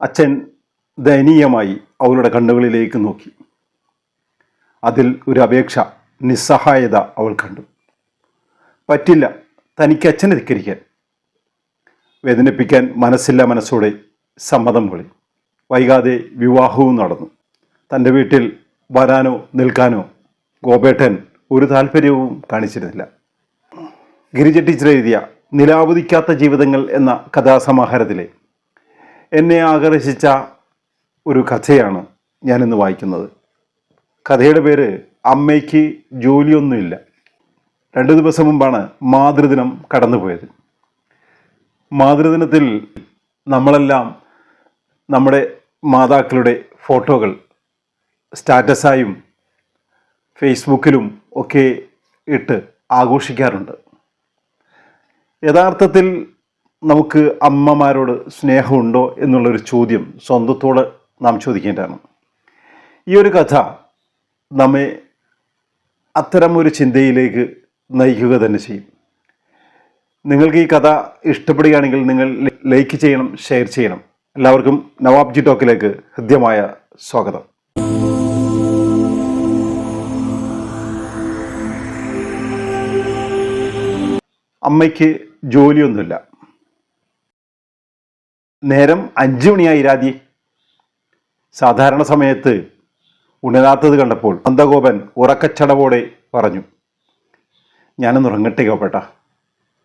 അച്ഛൻ ദയനീയമായി അവളുടെ കണ്ണുകളിലേക്ക് നോക്കി. അതിൽ ഒരു അപേക്ഷ നിസ്സഹായത അവൾ കണ്ടു. പറ്റില്ല തനിക്ക് അച്ഛനെ ധിക്കരിക്കാൻ. വേദനിപ്പിക്കാൻ മനസ്സില്ല മനസ്സോടെ സമ്മതം പൊളി വൈകാതെ വിവാഹവും നടന്നു. തന്റെ വീട്ടിൽ വരാനോ നിൽക്കാനോ ഗോപേട്ടൻ ഒരു താല്പര്യവും കാണിച്ചിരുന്നില്ല. ഗിരിജ ടീച്ചർ എഴുതിയ നിലാവധിക്കാത്ത ജീവിതങ്ങൾ എന്ന കഥാസമാഹാരത്തിലെ എന്നെ ആകർഷിച്ച ഒരു കഥയാണ് ഞാനിന്ന് വായിക്കുന്നത്. കഥയുടെ പേര് അമ്മയ്ക്ക് ജോലിയൊന്നുമില്ല. രണ്ട് ദിവസം മുമ്പാണ് മാതൃദിനം കടന്നുപോയത്. മാതൃദിനത്തിൽ നമ്മളെല്ലാം നമ്മുടെ മാതാക്കളുടെ ഫോട്ടോകൾ സ്റ്റാറ്റസായും ഫേസ്ബുക്കിലും ഒക്കെ ഇട്ട് ആഘോഷിക്കാറുണ്ട്. യഥാർത്ഥത്തിൽ നമുക്ക് അമ്മമാരോട് സ്നേഹമുണ്ടോ എന്നുള്ളൊരു ചോദ്യം സ്വന്തത്തോട് നാം ചോദിക്കേണ്ടതാണ്. ഈ ഒരു കഥ നമ്മെ അത്തരം ഒരു ചിന്തയിലേക്ക് നയിക്കുക തന്നെ ചെയ്യും. നിങ്ങൾക്ക് ഈ കഥ ഇഷ്ടപ്പെടുകയാണെങ്കിൽ നിങ്ങൾ ലൈക്ക് ചെയ്യണം ഷെയർ ചെയ്യണം. എല്ലാവർക്കും നവാബ്ജി ടോക്കിലേക്ക് ഹൃദ്യമായ സ്വാഗതം. അമ്മയ്ക്ക് ജോലിയൊന്നുമില്ല. നേരം അഞ്ചു മണിയായി രാതി സാധാരണ സമയത്ത് ഉണരാത്തത് കണ്ടപ്പോൾ നന്ദഗോപൻ ഉറക്കച്ചടവോടെ പറഞ്ഞു ഞാനൊന്ന് ഉറങ്ങട്ടെ കോപ്പേട്ട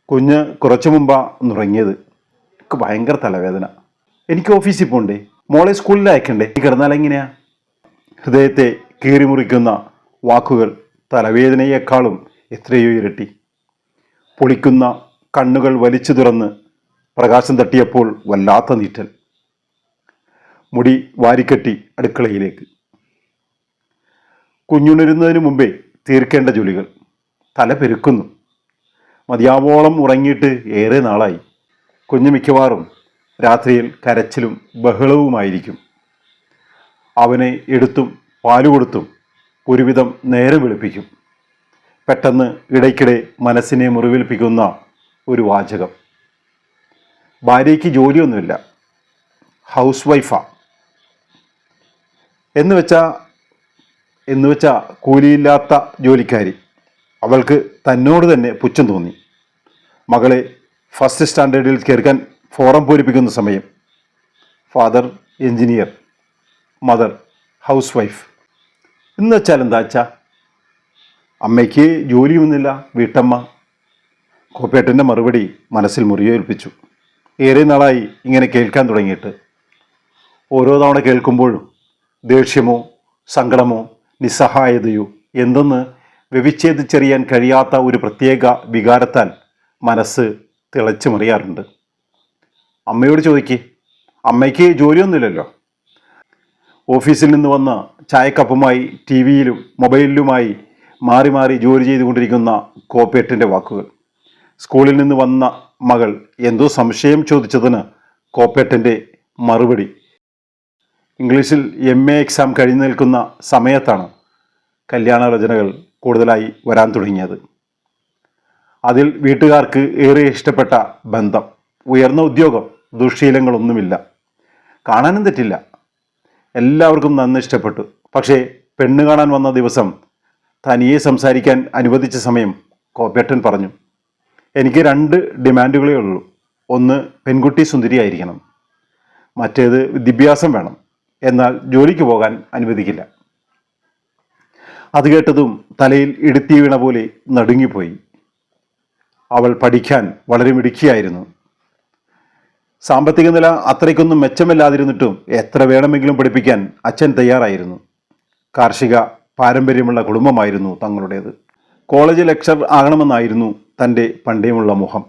കുഞ്ഞ് കുറച്ചു മുമ്പാ ഒന്നുറങ്ങിയത് എനിക്ക് ഭയങ്കര തലവേദന. എനിക്ക് ഓഫീസിൽ പോകണ്ടേ മോളെ സ്കൂളിൽ അയക്കണ്ടേ? ഈ കിടന്നാൽ എങ്ങനെയാ? ഹൃദയത്തെ കീറിമുറിക്കുന്ന വാക്കുകൾ തലവേദനയേക്കാളും എത്രയോ ഇരട്ടി. പൊളിക്കുന്ന കണ്ണുകൾ വലിച്ചു തുറന്ന് പ്രകാശം തട്ടിയപ്പോൾ വല്ലാത്ത നീറ്റൽ. മുടി വാരിക്കെട്ടി അടുക്കളയിലേക്ക്. കുഞ്ഞുണരുന്നതിന് മുമ്പേ തീർക്കേണ്ട ജോലികൾ. തല പെരുക്കുന്നു. മതിയാവോളം ഉറങ്ങിയിട്ട് ഏറെ നാളായി. കുഞ്ഞു മിക്കവാറും രാത്രിയിൽ കരച്ചിലും ബഹളവുമായിരിക്കും. അവനെ എടുത്തും പാൽ കൊടുത്തും ഒരുവിധം നേരെ വെളുപ്പിക്കും. പെട്ടെന്ന് ഇടയ്ക്കിടെ മനസ്സിനെ മുറിവേൽപ്പിക്കുന്ന ഒരു വാചകം. ഭാര്യയ്ക്ക് ജോലിയൊന്നുമില്ല. ഹൗസ് വൈഫാണ് എന്ന് വെച്ചാൽ എന്ന് വെച്ചാൽ കൂലിയില്ലാത്ത ജോലിക്കാരി. അവൾക്ക് തന്നോട് തന്നെ പുച്ഛം തോന്നി. മകളെ ഫസ്റ്റ് സ്റ്റാൻഡേർഡിൽ ചേർക്കാൻ ഫോറം പൂരിപ്പിക്കുന്ന സമയം. Father engineer mother housewife എന്ന് വെച്ചാൽ എന്താ വെച്ചാൽ അമ്മയ്ക്ക് ജോലിയൊന്നുമില്ല വീട്ടമ്മ. കോപ്പേട്ടന്റെ മറുപടി മനസ്സിൽ മുറിവേൽപ്പിച്ചു. ഏറെ നാളായി ഇങ്ങനെ കേൾക്കാൻ തുടങ്ങിയിട്ട്. ഓരോ തവണ കേൾക്കുമ്പോഴും ദേഷ്യമോ സങ്കടമോ നിസ്സഹായതയോ എന്തെന്ന് വ്യവിച്ഛേദിച്ചറിയാൻ കഴിയാത്ത ഒരു പ്രത്യേക വികാരത്താൽ മനസ്സ് തിളച്ചു മറിയാറുണ്ട് അമ്മയോട് ചോദിക്കേ അമ്മയ്ക്ക് ജോലിയൊന്നുമില്ലല്ലോ? ഓഫീസിൽ നിന്ന് വന്ന ചായക്കപ്പുമായി ടി വിയിലും മൊബൈലിലുമായി മാറി മാറി ജോലി ചെയ്തുകൊണ്ടിരിക്കുന്ന കോപ്പേട്ടിന്റെ വാക്കുകൾ. സ്കൂളിൽ നിന്ന് വന്ന മകൾ എന്തോ സംശയം ചോദിച്ചതിന് കോപ്പേട്ടന്റെ മറുപടി. ഇംഗ്ലീഷിൽ എം എ എക്സാം കഴിഞ്ഞു നിൽക്കുന്ന സമയത്താണ് കല്യാണ രചനകൾ കൂടുതലായി വരാൻ തുടങ്ങിയത്. അതിൽ വീട്ടുകാർക്ക് ഏറെ ഇഷ്ടപ്പെട്ട ബന്ധം ഉയർന്ന ഉദ്യോഗം ദുഃശീലങ്ങളൊന്നുമില്ല. കാണാനും തെറ്റില്ല. എല്ലാവർക്കും നന്ന് ഇഷ്ടപ്പെട്ടു. പക്ഷേ പെണ്ണ് കാണാൻ വന്ന ദിവസം തനിയെ സംസാരിക്കാൻ അനുവദിച്ച സമയം കോപ്പേട്ടൻ പറഞ്ഞു. എനിക്ക് രണ്ട് ഡിമാൻഡുകളേ ഉള്ളൂ. ഒന്ന് പെൺകുട്ടി സുന്ദരി ആയിരിക്കണം മറ്റേത് വിദ്യാഭ്യാസം വേണം. എന്നാൽ ജോലിക്ക് പോകാൻ അനുവദിക്കില്ല. അത് കേട്ടതും തലയിൽ ഇടുത്തി വീണ പോലെ നടുങ്ങിപ്പോയി. അവൾ പഠിക്കാൻ വളരെ മിടുക്കിയായിരുന്നു. സാമ്പത്തിക നില അത്രയ്ക്കൊന്നും മെച്ചമില്ലാതിരുന്നിട്ടും എത്ര വേണമെങ്കിലും പഠിപ്പിക്കാൻ അച്ഛൻ തയ്യാറായിരുന്നു. കാർഷിക പാരമ്പര്യമുള്ള കുടുംബമായിരുന്നു തങ്ങളുടേത്. കോളേജ് ലെക്ചർ ആകണമെന്നായിരുന്നു തന്റെ പണ്ടേമുള്ള മുഖം.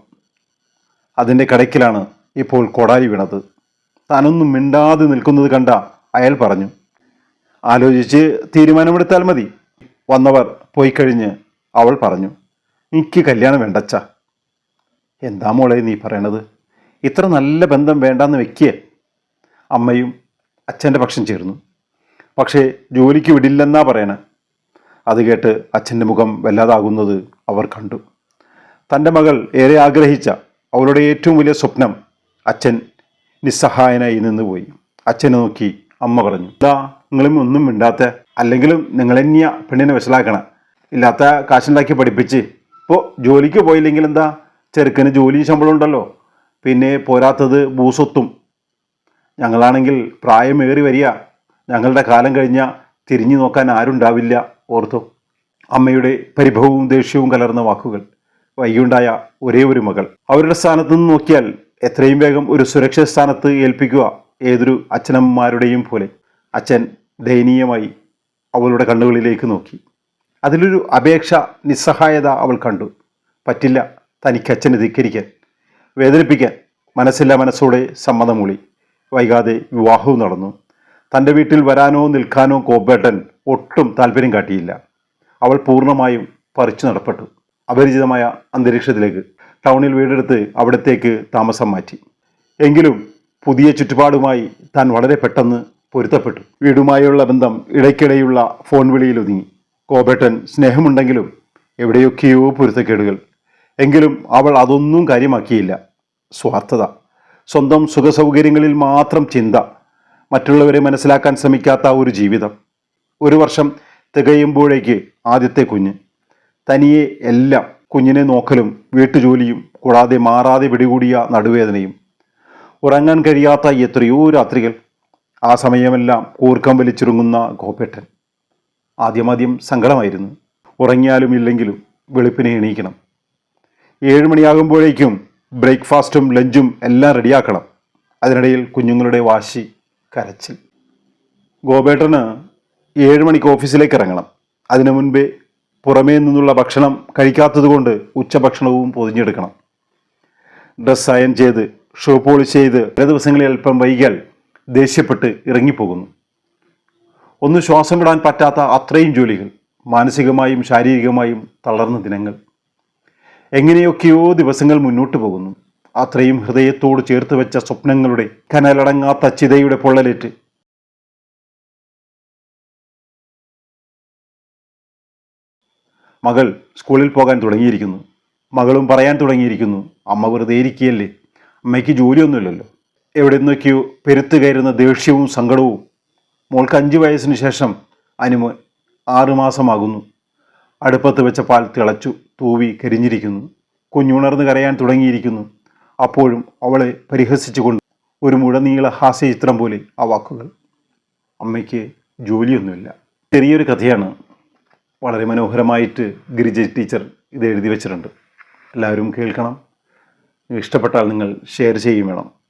അതിന്റെ കടയ്ക്കിലാണ് ഇപ്പോൾ കൊടാലി വീണത്. താനൊന്നും മിണ്ടാതെ നിൽക്കുന്നത് കണ്ട അയാൾ പറഞ്ഞു ആലോചിച്ച് തീരുമാനമെടുത്താൽ മതി. വന്നവർ പോയി കഴിഞ്ഞ് അവൾ പറഞ്ഞു എനിക്ക് കല്യാണം വേണ്ടച്ച. എന്താ മോളെ നീ പറയണത്? ഇത്ര നല്ല ബന്ധം വേണ്ടാന്ന് വെക്കുക അമ്മയും അച്ഛന്റെ പക്ഷം ചേർന്നു. പക്ഷേ ജോലിക്ക് വിടില്ലെന്നാ പറയണേ. അത് കേട്ട് അച്ഛന്റെ മുഖം വല്ലാതാകുന്നത് അവർ കണ്ടു. തന്റെ മകൾ ഏറെ ആഗ്രഹിച്ച അവളുടെ ഏറ്റവും വലിയ സ്വപ്നം അച്ഛൻ നിസ്സഹായനായി നിന്നുപോയി. അച്ഛനെ നോക്കി അമ്മ പറഞ്ഞു ഇതാ നിങ്ങളും ഒന്നും മിണ്ടാത്ത അല്ലെങ്കിലും നിങ്ങൾ തന്നെയാ പെണ്ണിനെ വിശലാക്കണം ഇല്ലാത്ത കാശുണ്ടാക്കി പഠിപ്പിച്ച്. ഇപ്പോൾ ജോലിക്ക് പോയില്ലെങ്കിൽ എന്താ? ചെറുക്കന് ജോലി ശമ്പളം ഉണ്ടല്ലോ. പിന്നെ പോരാത്തത് ഭൂസ്വത്തും. ഞങ്ങളാണെങ്കിൽ പ്രായമേറി വരിക. ഞങ്ങളുടെ കാലം കഴിഞ്ഞാൽ തിരിഞ്ഞു നോക്കാൻ ആരുണ്ടാവില്ല. ഓർത്തോ. അമ്മയുടെ പരിഭവവും ദേഷ്യവും കലർന്ന വാക്കുകൾ വൈകിയുണ്ടായ ഒരേ ഒരു മകൾ. അവരുടെ സ്ഥാനത്ത് നിന്ന് നോക്കിയാൽ എത്രയും വേഗം ഒരു സുരക്ഷിത സ്ഥാനത്ത് ഏൽപ്പിക്കുക ഏതൊരു അച്ഛനമ്മമാരുടെയും പോലെ. അച്ഛൻ ദയനീയമായി അവളുടെ കണ്ണുകളിലേക്ക് നോക്കി. അതിലൊരു അപേക്ഷ നിസ്സഹായത അവൾ കണ്ടു. പറ്റില്ല തനിക്ക് അച്ഛനെ ധിക്കരിക്കാൻ. വേദനിപ്പിക്കാൻ മനസ്സില്ല മനസ്സോടെ സമ്മതമൂളി. വൈകാതെ വിവാഹവും നടന്നു. തന്റെ വീട്ടിൽ വരാനോ നിൽക്കാനോ കോപ്പേട്ടൻ ഒട്ടും താല്പര്യം കാട്ടിയില്ല. അവൾ പൂർണമായും പറിച്ചു നടപ്പെട്ടു. അപരിചിതമായ അന്തരീക്ഷത്തിലേക്ക് ടൗണിൽ വീടെടുത്ത് അവിടത്തേക്ക് താമസം മാറ്റി. എങ്കിലും പുതിയ ചുറ്റുപാടുമായി താൻ വളരെ പെട്ടെന്ന് പൊരുത്തപ്പെട്ടു. വീടുമായുള്ള ബന്ധം ഇടയ്ക്കിടെയുള്ള ഫോൺ വിളിയിൽ ഒതുങ്ങി കോബേട്ടൻ സ്നേഹമുണ്ടെങ്കിലും എവിടെയൊക്കെയോ പൊരുത്തക്കേടുകൾ. എങ്കിലും അവൾ അതൊന്നും കാര്യമാക്കിയില്ല. സ്വാർത്ഥത. സ്വന്തം സുഖസൗകര്യങ്ങളിൽ മാത്രം ചിന്ത. മറ്റുള്ളവരെ മനസ്സിലാക്കാൻ ശ്രമിക്കാത്ത ഒരു ജീവിതം. ഒരു വർഷം തികയുമ്പോഴേക്ക് ആദ്യത്തെ കുഞ്ഞ്. തനിയെ എല്ലാം കുഞ്ഞിനെ നോക്കലും വീട്ടുജോലിയും കൂടാതെ മാറാതെ പിടികൂടിയ നടുവേദനയും. ഉറങ്ങാൻ കഴിയാത്ത എത്രയോ രാത്രികൾ. ആ സമയമെല്ലാം കൂർക്കം വലിച്ചുറങ്ങുന്ന ഗോപേട്ടൻ. ആദ്യമാദ്യം സങ്കടമായിരുന്നു. ഉറങ്ങിയാലും ഇല്ലെങ്കിലും വെളുപ്പിനെ എണീക്കണം. ഏഴ് മണിയാകുമ്പോഴേക്കും ബ്രേക്ക്ഫാസ്റ്റും ലഞ്ചും എല്ലാം റെഡിയാക്കണം. അതിനിടയിൽ കുഞ്ഞുങ്ങളുടെ വാശി കരച്ചിൽ. ഗോപേട്ടന് ഏഴ് മണിക്ക് ഓഫീസിലേക്ക് ഇറങ്ങണം. അതിനു മുൻപേ പുറമേ നിന്നുള്ള ഭക്ഷണം കഴിക്കാത്തതുകൊണ്ട് ഉച്ചഭക്ഷണവും പൊതിഞ്ഞെടുക്കണം. ഡ്രസ് അയൺ ചെയ്ത് ഷൂ പോളിഷ് ചെയ്ത് ചില ദിവസങ്ങളിൽ അല്പം വൈകിയാൽ ദേഷ്യപ്പെട്ട് ഇറങ്ങിപ്പോകുന്നു. ഒന്ന് ശ്വാസം വിടാൻ പറ്റാത്ത അത്രയും ജോലികൾ മാനസികമായും ശാരീരികമായും തളർന്ന ദിനങ്ങൾ. എങ്ങനെയൊക്കെയോ ദിവസങ്ങൾ മുന്നോട്ട് പോകുന്നു. അത്രയും ഹൃദയത്തോട് ചേർത്ത് വെച്ച സ്വപ്നങ്ങളുടെ കനലടങ്ങാത്ത ചിതയുടെ പൊള്ളലേറ്റ്. മകൾ സ്കൂളിൽ പോകാൻ തുടങ്ങിയിരിക്കുന്നു. മകളും പറയാൻ തുടങ്ങിയിരിക്കുന്നു അമ്മ വെറുതെ ഇരിക്കുകയല്ലേ? അമ്മയ്ക്ക് ജോലിയൊന്നുമില്ലല്ലോ. എവിടെ നിന്നൊക്കെയോ പെരുത്തു കയറുന്ന ദേഷ്യവും സങ്കടവും. മോൾക്ക് അഞ്ച് വയസ്സിന് ശേഷം അനുമോൻ ആറുമാസമാകുന്നു അടുപ്പത്ത് വെച്ച പാൽ തിളച്ചു തൂവി കരിഞ്ഞിരിക്കുന്നു. കുഞ്ഞുണർന്ന് കരയാൻ തുടങ്ങിയിരിക്കുന്നു. അപ്പോഴും അവളെ പരിഹസിച്ചുകൊണ്ട് ഒരു മുഴനീള ഹാസ്യചിത്രം പോലെ ആ വാക്കുകൾ. അമ്മയ്ക്ക് ജോലിയൊന്നുമില്ല. ചെറിയൊരു കഥയാണ്. വളരെ മനോഹരമായിട്ട് ഗിരിജ ടീച്ചർ ഇത് എഴുതി വെച്ചിട്ടുണ്ട്. എല്ലാവരും കേൾക്കണം. ഇഷ്ടപ്പെട്ടാൽ നിങ്ങൾ ഷെയർ ചെയ്യും വേണം